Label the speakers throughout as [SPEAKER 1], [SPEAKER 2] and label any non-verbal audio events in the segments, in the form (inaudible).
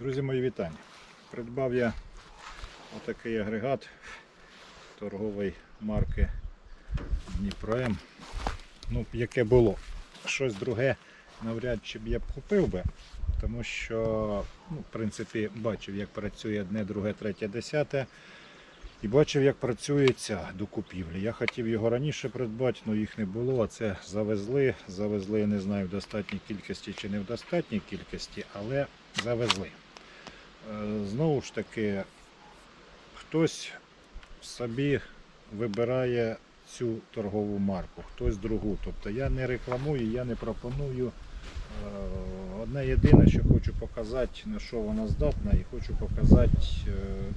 [SPEAKER 1] Друзі мої вітання. Придбав я отакий агрегат торгової марки Дніпро М. Ну, яке було. Щось друге навряд чи б я б купив би, тому що, ну, в принципі, бачив, як працює одне, друге, третє, десяте. І бачив, як працює ця до. Я хотів його раніше придбати, але їх не було. А це завезли. Завезли, не знаю, в достатній кількості чи не в достатній кількості, але завезли. Е, Знову ж таки, хтось собі вибирає цю торгову марку, хтось другу. Тобто я не рекламую, я не пропоную. Е, Одне єдине, що хочу показати, на що вона здатна, і хочу показати, е,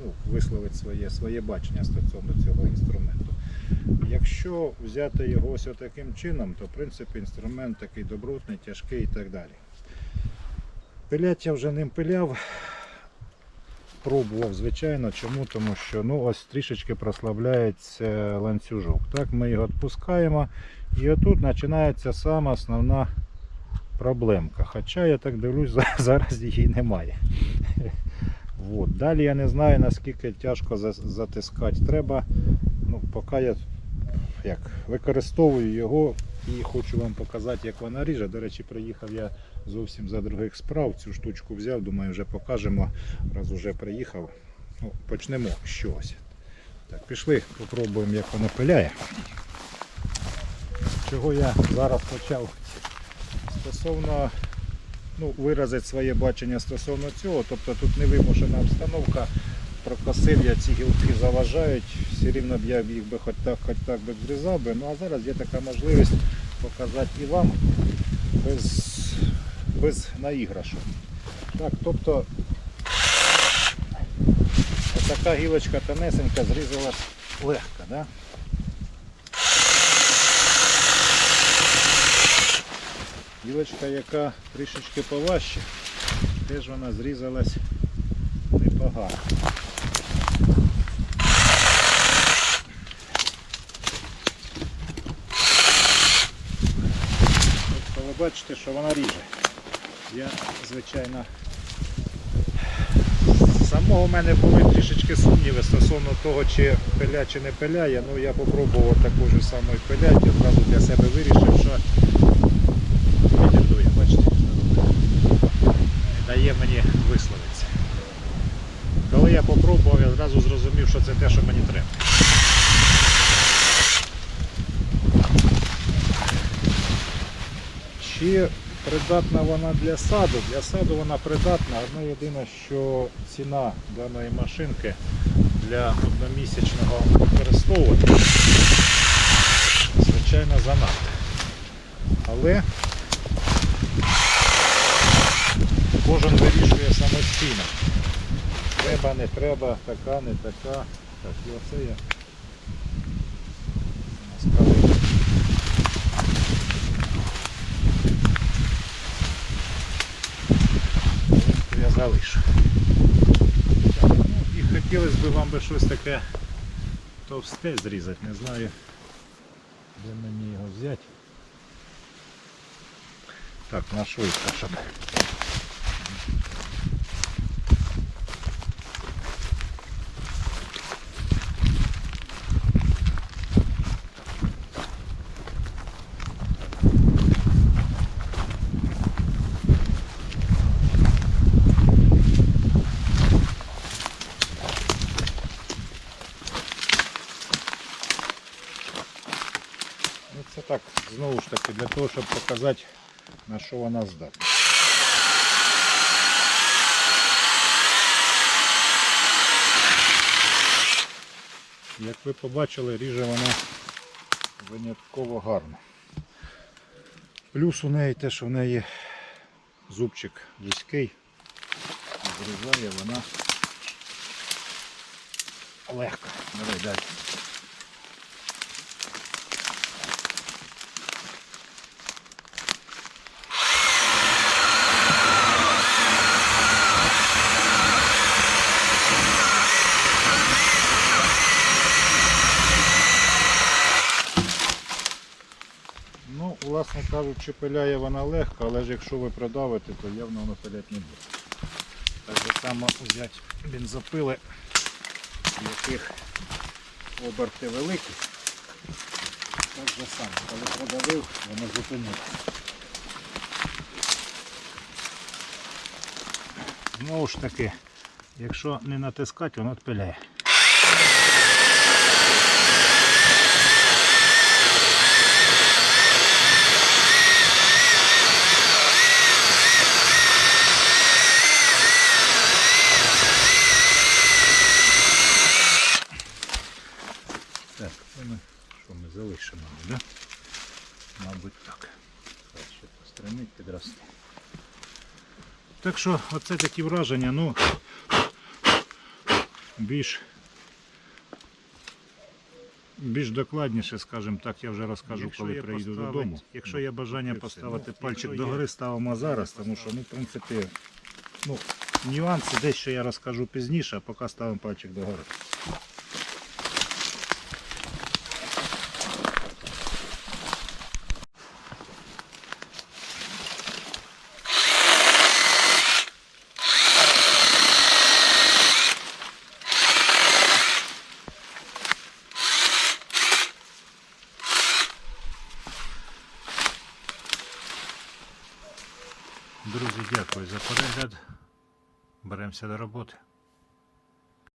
[SPEAKER 1] ну, висловити своє, своє бачення стосовно цього інструменту. Якщо взяти його ось таким чином, то в принципі інструмент такий добротний, тяжкий і так далі. Пилять я вже ним пиляв, пробував, звичайно. Чому? Тому що ну, ось трішечки прослабляється ланцюжок. Так, ми його відпускаємо. І отут починається сама основна проблемка. Хоча я так дивлюсь, (laughs) зараз її немає. (laughs) От. Далі я не знаю наскільки тяжко затискати треба. Ну, поки я як, використовую його і хочу вам показати, як вона ріже. До речі, приїхав я зовсім за других справ. Цю штучку взяв, думаю, вже покажемо. Раз уже приїхав. Ну, почнемо з чогось. Так, пішли, попробуємо, як воно пиляє. Чого я зараз почав стосовно ну, виразити своє бачення стосовно цього, тобто тут невимушена обстановка. Прокосив я ці гілки заважають, все рівно б я їх би хоч так, хоч так би зрізав би. Ну а зараз є така можливість показати і вам без, без наіграшок. Так, тобто така гілочка тонесенька зрізалась легко. Да? Гілочка, яка трішечки поважче, теж вона зрізалась непогано. Ви бачите, що вона ріже. Я, звичайно, самого в мене були трішечки сумніви стосовно того, чи пиля чи не пиляє. Ну я попробував таку ж саму і одразу для себе вирішив, що Медитує, бачите. Дає мені висловитися. Коли я попробував, я одразу зрозумів, що це те, що мені треба. Чи придатна вона для саду? Для саду вона придатна. Одне єдине, що ціна даної машинки для одномісячного використовування, звичайно, занадто. Але кожен вирішує самостійно. Треба, не треба, така, не така. Так, і оце я залишу. Ну, і хотілося б вам би щось таке товсте зрізати, не знаю, де мені його взяти. Так, на швидко, щоб. Це так, знову ж таки, для того, щоб показати, на що вона здатна. Як ви побачили, ріже вона винятково гарно. Плюс у неї те, що в неї зубчик вузький, зрізає вона легко. Давай далі. Ну, власне кажучи, пиляє вона легко, але ж якщо ви продавите, то явно воно пилять не буде. Так само взяти бензопили, яких оберти великі. Так же само, коли продавив, воно зупинилося. Знову ж таки, якщо не натискати, воно відпиляє. Так, воно, що ми залишимо, да? Мабуть так. Так, ще постримить, підрости. Так що, оце такі враження, ну більш більш докладніше, скажімо так, я вже розкажу,
[SPEAKER 2] Якщо
[SPEAKER 1] коли приїду
[SPEAKER 2] поставить-
[SPEAKER 1] додому. Якщо є бажання поставити
[SPEAKER 2] Ну,
[SPEAKER 1] пальчик
[SPEAKER 2] якщо
[SPEAKER 1] догори, ставимо зараз, тому що, ну, в принципі, ну, нюанси дещо я розкажу пізніше, а поки ставимо пальчик догори. Друзі, дякую за перегляд. Беремося до роботи.